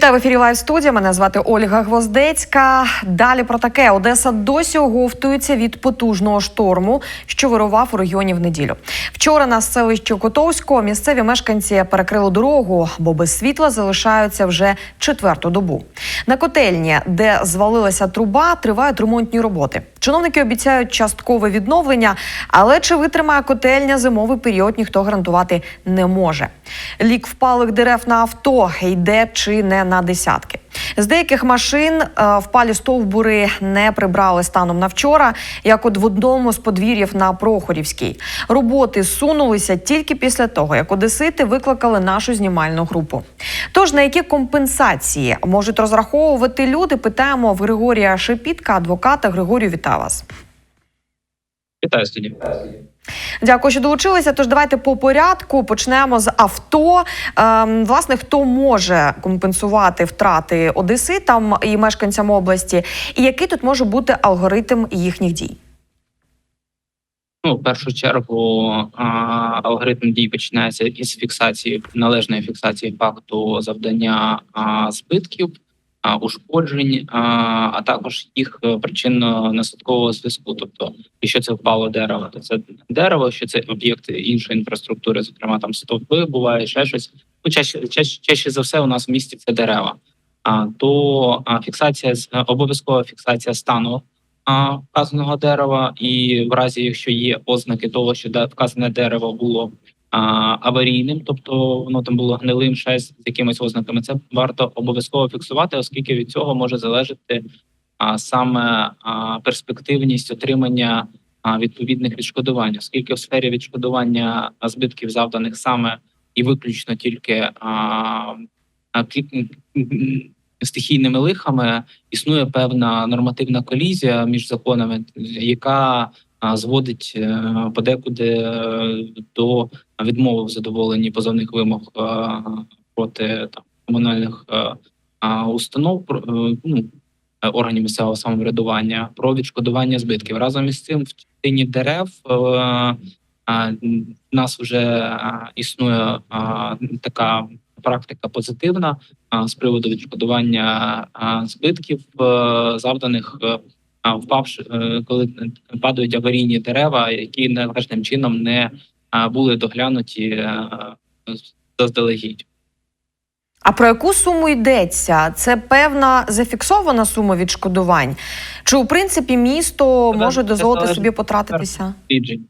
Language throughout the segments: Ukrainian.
Вітаю в ефірі Лайв студія. Мене звати Ольга Гвоздецька. Далі про таке Одеса досі оговтується від потужного шторму, що вирував у регіоні в неділю. Вчора на селищі Котовського місцеві мешканці перекрили дорогу, бо без світла залишаються вже четверту добу. На котельні, де звалилася труба, тривають ремонтні роботи. Чиновники обіцяють часткове відновлення, але чи витримає котельня зимовий період, ніхто гарантувати не може. Лік впалих дерев на авто йде чи не на десятки. З деяких машин е, впалі стовбури не прибрали станом на вчора, як от в одному з подвір'їв на Прохорівській. Роботи сунулися тільки після того, як одесити викликали нашу знімальну групу. Тож на які компенсації можуть розраховувати люди? Питаємо в Григорія Шепітка, адвоката. Григорію, вітаю вас. Вітаю студію. Дякую, що долучилися. Тож давайте по порядку почнемо з авто. Ем, власне, хто може компенсувати втрати одеситам і мешканцям області, і який тут може бути алгоритм їхніх дій? Ну, в першу чергу алгоритм дій починається із фіксації належної фіксації факту завдання збитків, ушкоджень, а, також їх е, причинно-наслідкового зв'язку. Тобто, якщо це впало дерево, то це дерево, якщо це об'єкт іншої інфраструктури, зокрема там стовпи, буває ще щось. Ну, чаще, чаще, чаще за все у нас в місті це дерева. А то фіксація обов'язкова фіксація стану вказаного дерева, і в разі, якщо є ознаки того, що вказане дерево було а, аварійним, тобто воно там було гнилим, ще з якимись ознаками, це варто обов'язково фіксувати, оскільки від цього може залежати а, саме а, перспективність отримання а, відповідних відшкодувань, оскільки в сфері відшкодування збитків завданих саме і виключно тільки а, а, стихійними лихами існує певна нормативна колізія між законами, яка зводить е, подекуди е, до відмови в задоволенні позовних вимог е, проти там комунальних установ ну, органів місцевого самоврядування про відшкодування збитків. Разом із цим в частині дерев в нас вже існує така практика позитивна з приводу відшкодування збитків, завданих а, впавши, е, коли падають аварійні дерева, які належним чином не були доглянуті е, заздалегідь. А про яку суму йдеться? Це певна зафіксована сума відшкодувань? Чи у принципі місто може дозволити собі потратитися? Досліджень.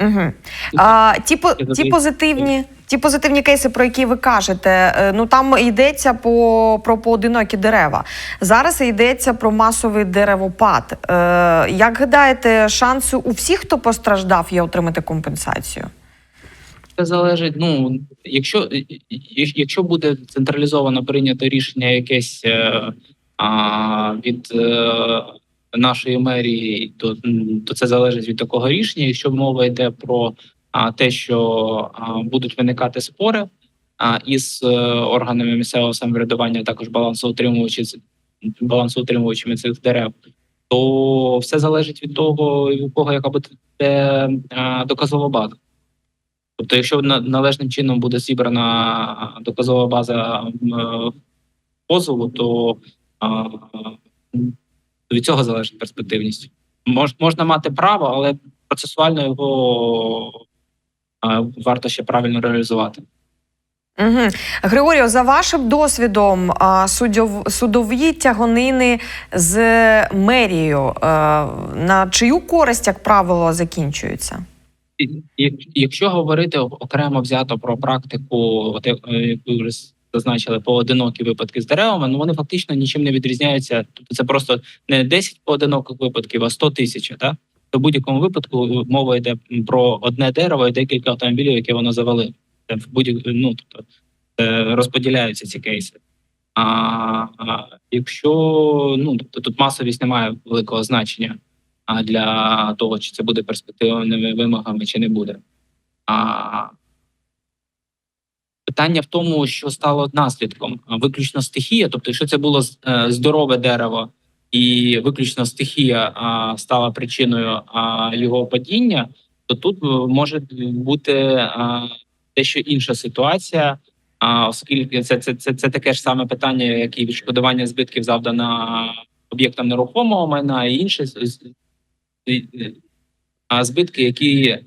Угу. А, ті, ті, позитивні, ті позитивні кейси, про які ви кажете, е, ну там йдеться по, про поодинокі дерева. Зараз йдеться про масовий деревопад. Е, як гадаєте, шанси у всіх, хто постраждав, є отримати компенсацію? Це залежить. Ну якщо якщо буде централізовано прийнято рішення якесь е, а, від е, нашої мерії, то, то це залежить від такого рішення. Якщо мова йде про а, те, що а, будуть виникати спори а, із е, органами місцевого самоврядування, також балансоутримувачі балансоутримувачами цих дерев, то все залежить від того, у кого яка буде доказова база. Тобто, якщо на- належним чином буде зібрана доказова база е, позову, то від цього залежить перспективність. Мож, можна мати право, але процесуально його а, варто ще правильно реалізувати. Угу. Григорію, за вашим досвідом, а, судові тягонини з мерією е, на чию користь, як правило, закінчуються? Якщо говорити окремо взято про практику, от е, зазначили, поодинокі випадки з деревами, ну вони фактично нічим не відрізняються. Тобто це просто не 10 поодиноких випадків, а 100 тисяч. Так? То в будь-якому випадку мова йде про одне дерево і декілька автомобілів, які воно завалило. Це в будь ну тобто е, розподіляються ці кейси. А, а якщо ну тобто тут масовість не має великого значення для того, чи це буде перспективними вимогами, чи не буде. А питання в тому, що стало наслідком виключно стихія. Тобто, якщо це було е, здорове дерево, і виключно стихія стала причиною його падіння, то тут е, може бути дещо інша ситуація, оскільки це, це, це, це таке ж саме питання, як і відшкодування збитків завдано об'єктам нерухомого майна і інші збитки, які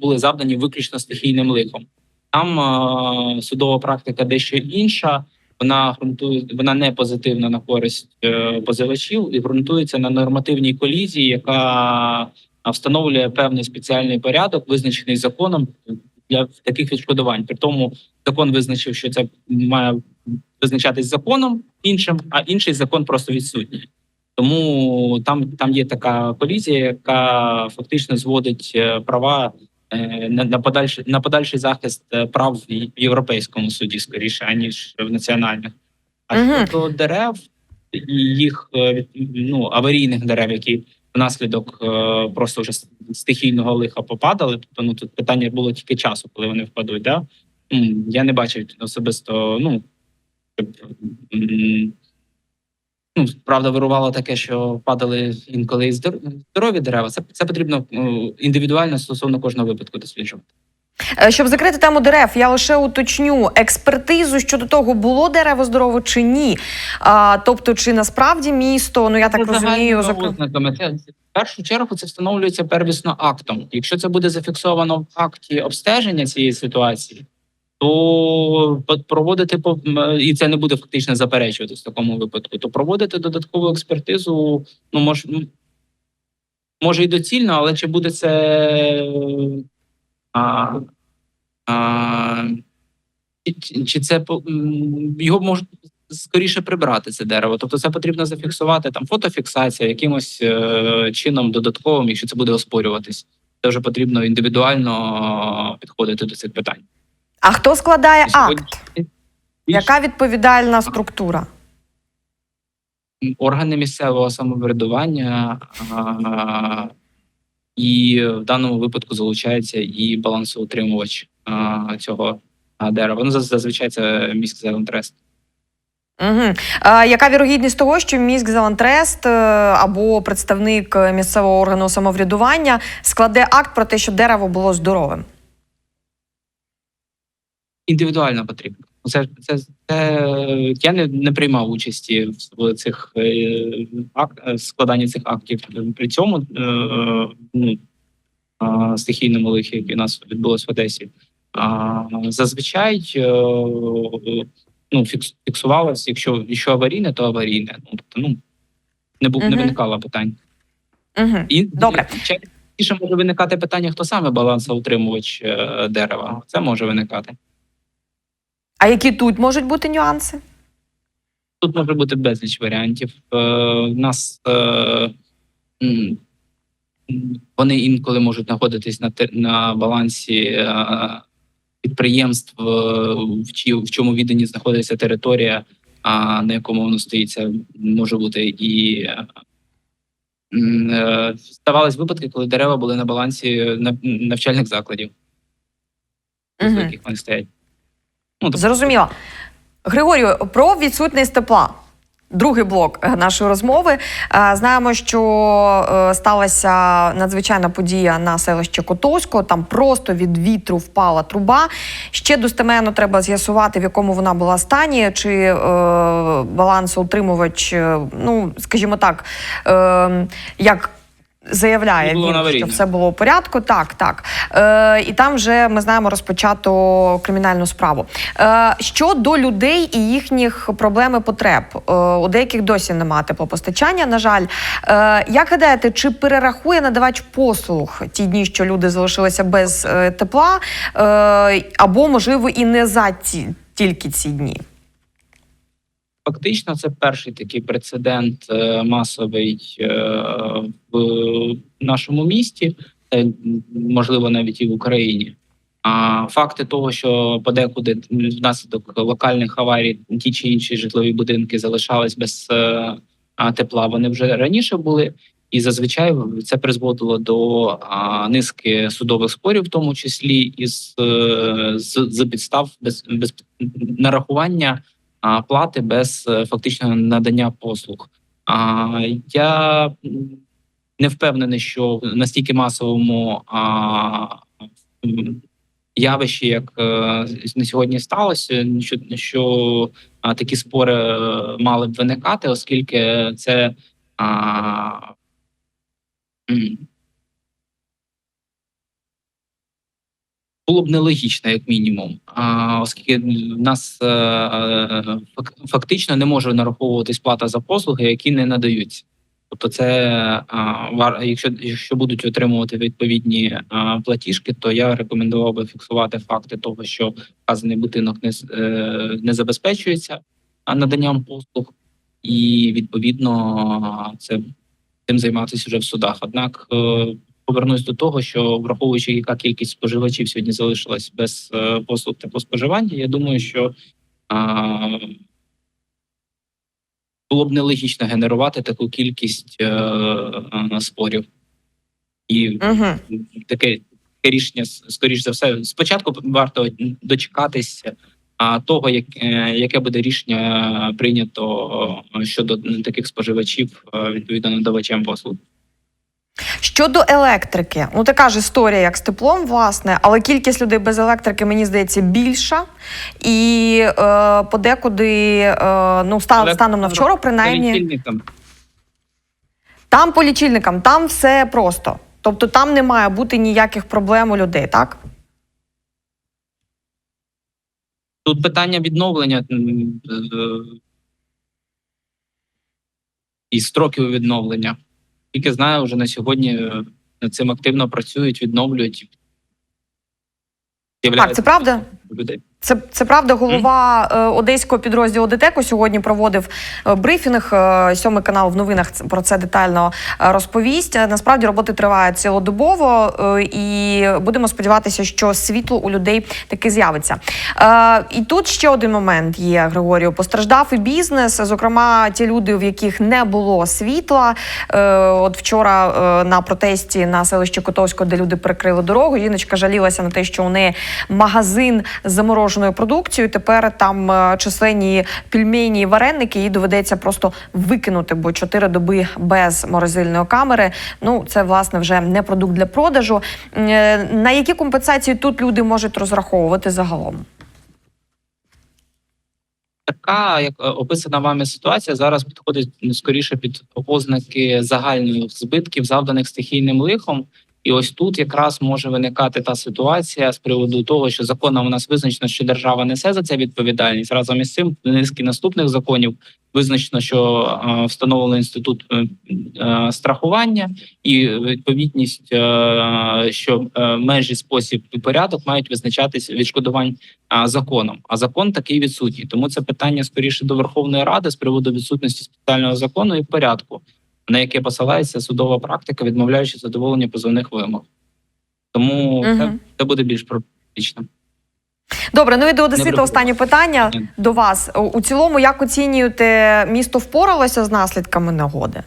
були завдані виключно стихійним лихом. Там а, судова практика дещо інша. Вона ґрунтує, вона не позитивна на користь е, позивачів і ґрунтується на нормативній колізії, яка встановлює певний спеціальний порядок, визначений законом для таких відшкодувань. При тому закон визначив, що це має визначатись законом іншим, а інший закон просто відсутній. Тому там, там є така колізія, яка фактично зводить е, права е, на, на подальший на подальший захист е, прав в європейському суді, скоріше аніж в національних. А Мгм. щодо дерев і їх е, ну аварійних дерев, які внаслідок е, просто вже стихійного лиха попадали. Тобто, ну тут питання було тільки часу, коли вони впадуть. Да? Я не бачив особисто. Ну щоб, ну правда, вирувало таке, що падали інколи здорові дерева. Це це потрібно е, індивідуально стосовно кожного випадку досліджувати. Е, Щоб закрити тему дерев, я лише уточню експертизу щодо того, було дерево здорово чи ні. А, тобто, чи насправді місто, ну я так Це розумію, загальними закр... Це в першу чергу це встановлюється первісно актом. Якщо це буде зафіксовано в акті обстеження цієї ситуації, то проводити і це не буде фактично заперечувати в такому випадку. То проводити додаткову експертизу, ну мож, може і доцільно, але чи буде це а, а, чи, чи це його можуть скоріше прибрати це дерево. Тобто це потрібно зафіксувати там фотофіксація якимось е, чином додатковим, якщо це буде оспорюватись. Це вже потрібно індивідуально підходити до цих питань. А хто складає акт? Яка відповідальна структура? органи місцевого самоврядування а, і в даному випадку залучається і балансоутримувач а, цього дерева. Ну, зазвичай це міськзелентрест. Угу. А, яка вірогідність того, що міськ Зелантрест е, або представник місцевого органу самоврядування складе акт про те, що дерево було здоровим? Індивідуально потрібно. Це це, це я не, не приймав участі в, в цих е, ак, е, складанні цих актів. При цьому е, ну, е, стихійному лихі, яке у нас відбулось в Одесі. А зазвичай е, ну, фікс, фіксувалось, якщо, якщо аварійне, то аварійне. Ну, тобто, ну не був не виникало питань. Угу. І Добре. частіше може виникати питання, хто саме балансоутримувач е, дерева. Це може виникати. А які тут можуть бути нюанси? Тут може бути безліч варіантів. Е, У нас е, вони інколи можуть знаходитись на на балансі е, підприємств, е, в чі- в чому віддані знаходиться територія, а на якому воно стоїть. Це може бути і е, е, ставались випадки, коли дерева були на балансі навчальних закладів, Мгм. в яких вони стоять. Ну, тобто, Зрозуміло. Григорію, про відсутність тепла. Другий блок е, нашої розмови. Е, Знаємо, що е, сталася надзвичайна подія на селищі Котовського. Там просто від вітру впала труба. Ще достеменно треба з'ясувати, в якому вона була стані, чи балансоутримувач, ну скажімо так, як. Заявляє він, що все було в порядку. Так, так. Е, і там вже ми знаємо розпочато кримінальну справу. Е, щодо людей і їхніх проблем і потреб, е, у деяких досі немає теплопостачання. На жаль, е, як гадаєте, чи перерахує надавач послуг ті дні, що люди залишилися без е, тепла, е, або можливо і не за ці тільки ці дні? Фактично, це перший такий прецедент е, масовий е, в нашому місті, можливо, навіть і в Україні. А факти того, що подекуди внаслідок локальних аварій ті чи інші житлові будинки залишались без е, тепла, вони вже раніше були, і зазвичай це призводило до низки судових спорів, в тому числі із з, з підстав без, без нарахування плати без е, фактичного надання послуг. А, я не впевнений, що в настільки масовому а, м, явище, як е, на сьогодні сталося, що, що такі спори е, мали б виникати, оскільки це а, було б нелогічно, як мінімум, а, оскільки в нас е, фак- фактично не може нараховуватись плата за послуги, які не надаються. Тобто, це якщо, якщо будуть отримувати відповідні платіжки, то я рекомендував би фіксувати факти того, що вказаний будинок не, е, не забезпечується наданням послуг, і відповідно це цим займатися вже в судах. Однак е, повернусь до того, що враховуючи, яка кількість споживачів сьогодні залишилась без е, послуг теплоспоживання, я думаю, що а, було б нелогічно генерувати таку кількість е, е, спорів. І Угу. таке, таке рішення, скоріш за все, спочатку варто дочекатись а, того, як, яке буде рішення прийнято щодо таких споживачів, відповідно надавачем послуг. Щодо електрики, ну така ж історія, як з теплом, власне, але кількість людей без електрики, мені здається, більша. І е, подекуди, е, ну, ста- Але- станом на вчора, принаймні, там по лічильникам, там все просто. Тобто там не має бути ніяких проблем у людей, так? Тут питання відновлення е, і строків відновлення. Тільки знаю, вже на сьогодні е, над цим активно працюють, відновлюють. Так, це правда. людей. Це, це правда, голова е, одеського підрозділу ДТЕКу сьогодні проводив е, брифінг. Е, сьомий канал в новинах про це детально розповість. Насправді роботи тривають цілодобово, і будемо сподіватися, що світло у людей таки з'явиться. І тут ще один момент є, Григорію. Постраждав і бізнес, зокрема, ті люди, в яких не було світла. От вчора на протесті на селищі Котовського, де люди перекрили дорогу, жіночка жалілася на те, що у неї магазин з замороженою продукцією. Тепер там е, численні пельмені і вареники, їй доведеться просто викинути, бо чотири доби без морозильної камери. Ну це власне вже не продукт для продажу. Е, На які компенсації тут люди можуть розраховувати загалом? Така, як е, описана вами ситуація, зараз підходить скоріше під ознаки загальних збитків, завданих стихійним лихом. І ось тут якраз може виникати та ситуація з приводу того, що законом у нас визначено, що держава несе за це відповідальність. Разом із цим низки наступних законів визначено, що е, встановлено інститут е, е, страхування і відповідність, що межі спосіб і порядок мають визначатись відшкодувань законом. А закон такий відсутній. Тому це питання скоріше до Верховної Ради з приводу відсутності спеціального закону і порядку, на яке посилається судова практика, відмовляючи задоволення позовних вимог. Тому це, це буде більш проблематично. Добре, ну і до Одесита останнє питання Ні. до вас. У- цілому, як оцінюєте, місто впоралося з наслідками негоди?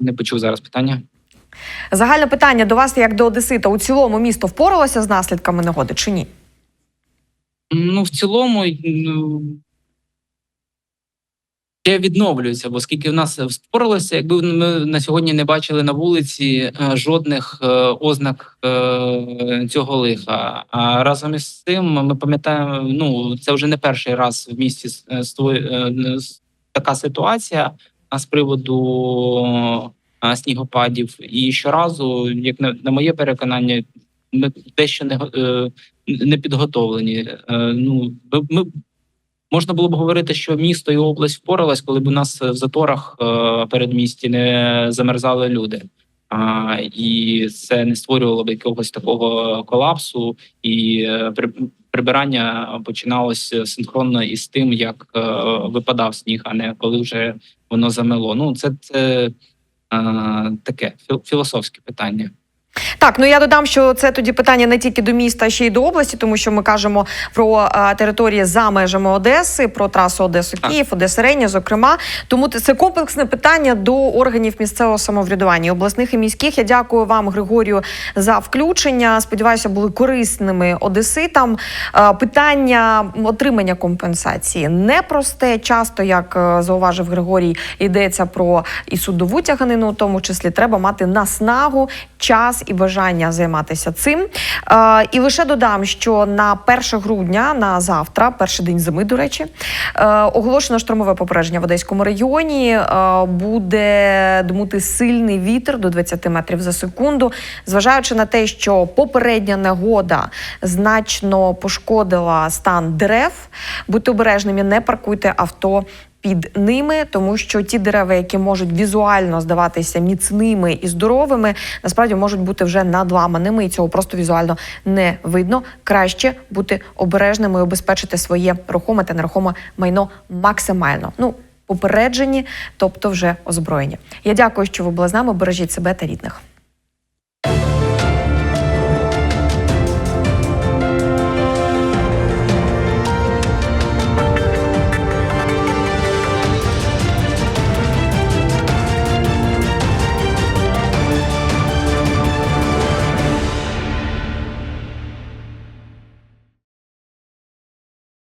Не почув зараз питання. Загальне питання до вас, як до Одесита. У цілому місто впоралося з наслідками негоди чи ні? Ну, в цілому, ну, ще відновлюється, бо оскільки в нас впоралося, якби ми на сьогодні не бачили на вулиці е, жодних е, ознак е, цього лиха. А разом із цим ми пам'ятаємо, ну це вже не перший раз в місті така ситуація з приводу снігопадів. І щоразу, як на, моє переконання, ми дещо не не підготовлені. Ну ми можна було б говорити, що місто і область впоралась, коли б у нас в заторах е, передмісті не замерзали люди. А, і це не створювало б якогось такого колапсу, і е, при, прибирання починалося синхронно із тим, як е, випадав сніг, а не коли вже воно замело. Ну це, це е, таке філ- філософське питання. Так, ну я додам, що це тоді питання не тільки до міста, а ще й до області, тому що ми кажемо про а, території за межами Одеси, про трасу Одеса Так. Київ, Одеса Рені, зокрема. Тому це комплексне питання до органів місцевого самоврядування, обласних і міських. Я дякую вам, Григорію, за включення. Сподіваюся, були корисними одеситам. А, Питання отримання компенсації непросте. Часто, як е, зауважив Григорій, йдеться про і судову тяганину, у тому числі треба мати наснагу, час і бажання займатися цим. Е, і лише додам, що на 1 грудня, на завтра, перший день зими, до речі, е, оголошено штормове попередження в Одеському регіоні. Е, буде дмути сильний вітер до 20 метрів за секунду. Зважаючи на те, що попередня негода значно пошкодила стан дерев, будьте обережними, не паркуйте авто. Під ними, тому що ті дерева, які можуть візуально здаватися міцними і здоровими, насправді можуть бути вже надламаними, і цього просто візуально не видно. Краще бути обережними і обезпечити своє рухоме та нерухоме майно максимально. Ну попереджені, тобто вже озброєні. Я дякую, що ви були з нами. Бережіть себе та рідних.